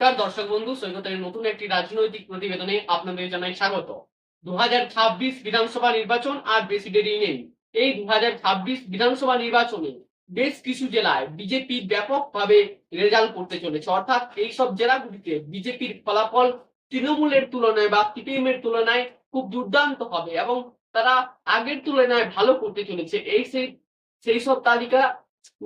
নমস্কার, দর্শক বন্ধু, সৈকতের নতুন একটি রাজনৈতিক প্রতিবেদনে আপনাদের জানাই স্বাগত। দু হাজার ছাব্বিশ বিধানসভা নির্বাচন আর বেশি দেরি নেই। এই দু হাজার ছাব্বিশ বিধানসভা নির্বাচনে বেশ কিছু জেলায় বিজেপি ব্যাপকভাবে রেজাল্ট করতে চলেছে। অর্থাৎ এই সব জেলাগুলিতে বিজেপির ফলাফল তৃণমূলের তুলনায় বা সিপিএম এর তুলনায় খুব দুর্দান্ত হবে এবং তারা আগের তুলনায় ভালো করতে চলেছে। এই সেই সেই সব তালিকা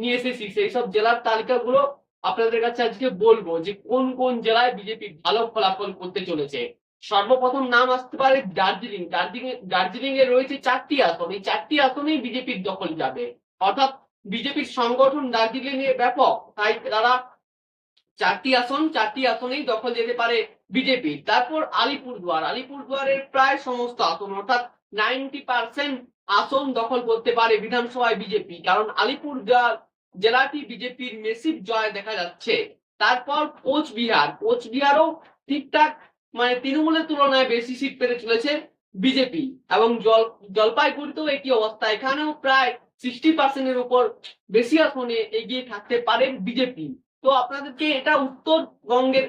নিয়ে এসেছি। সেই সব জেলার তালিকাগুলো আপনাদের কাছে আজকে বলব যে কোন কোন জেলায় বিজেপি ভালো ফলাফল করতে চলেছে? সর্বপ্রথম নাম আসতে পারে দার্জিলিং। দার্জিলিং দার্জিলিং এ রয়েছে চারটি আসন। এই চারটি আসনেই বিজেপির দখল যাবে। অর্থাৎ বিজেপির সংগঠন দার্জিলিং এ ব্যাপক। তাই তারা চারটি আসন, চারটি আসনেই দখল যেতে পারে বিজেপি তারপর আলিপুরদুয়ার। আলিপুরদুয়ারের প্রায় সমস্ত আসন, অর্থাৎ নাইনটি পার্সেন্ট আসন দখল করতে পারে বিধানসভায় বিজেপি কারণ আলিপুরদুয়ার জেলাটি বিজেপির মেসিভ জয় দেখা যাচ্ছে। তারপর কোচবিহার, কোচবিহারও ঠিকঠাক মানে তৃণমূলের তুলনায় বেশি সিট পেতে চলেছে বিজেপি এবং জল, জলপাইগুড়িতেও একই অবস্থা। এখানেও প্রায় সিক্সটি পার্সেন্টের উপর বেশি আসনে এগিয়ে থাকতে পারে বিজেপি। তো আপনাদেরকে এটা উত্তরবঙ্গের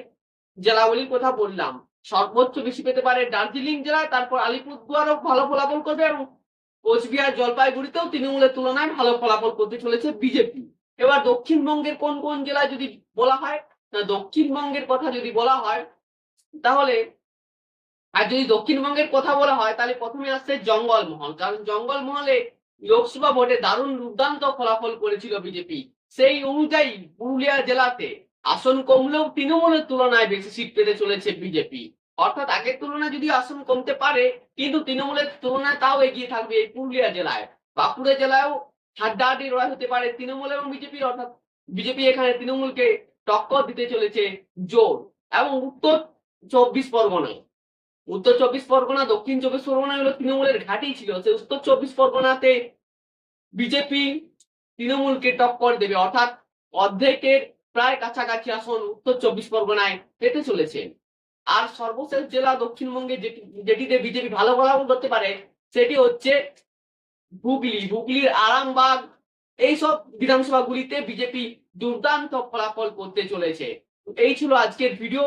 জেলাগুলির কথা বললাম। সর্বোচ্চ বেশি পেতে পারে দার্জিলিং জেলায়, তারপর আলিপুরদুয়ারও ভালো ফলাফল করবে এবং কোচবিহার, জলপাইগুড়িতেও তৃণমূলের তুলনায় ভালো ফলাফল করতে চলেছে বিজেপি। এবার দক্ষিণবঙ্গের কোন কোন জেলায় যদি বলা হয়, না দক্ষিণবঙ্গের কথা যদি বলা হয়, তাহলে আর যদি দক্ষিণবঙ্গের কথা বলা হয়, তাহলে প্রথমে আসছে জঙ্গলমহল। কারণ জঙ্গলমহলে লোকসভা ভোটে দারুণ দুর্দান্ত ফলাফল করেছিল বিজেপি। সেই অনুযায়ী পুরুলিয়া জেলাতে আসন কমলেও তৃণমূলের তুলনায় বেশি সিট পেতে চলেছে বিজেপি। অর্থাৎ আগের তুলনায় যদি আসন কমতে পারে, কিন্তু তৃণমূলের তুলনায় তাও এগিয়ে থাকবে এই পুরুলিয়া জেলায়। বাঁকুড়া জেলায়ও হাড্ডাহাড্ডি লড়াই হতে পারে তৃণমূল এবং বিজেপির, অর্থাৎ বিজেপি এখানে তৃণমূলকে টক্কর দিতে চলেছে জোর এবং উত্তর চব্বিশ পরগনায় উত্তর চব্বিশ পরগনা, দক্ষিণ চব্বিশ পরগনা হলো তৃণমূলের ঘাঁটি ছিল। সে উত্তর চব্বিশ পরগনাতে বিজেপি তৃণমূলকে টক্কর দেবে। অর্থাৎ অর্ধেকের প্রায় কাছাকাছি আসন উত্তর চব্বিশ পরগনায় পেতে চলেছে। আর সর্বশেষ জেলা দক্ষিণবঙ্গে যেটি, যেটিতে বিজেপি ভালো ফলাফল করতে পারে, সেটি হচ্ছে হুগলি হুগলির আরামবাগ এইসব বিধানসভাগুলিতে বিজেপি দুর্দান্ত ফলাফল করতে চলেছে। এই ছিল আজকের ভিডিও।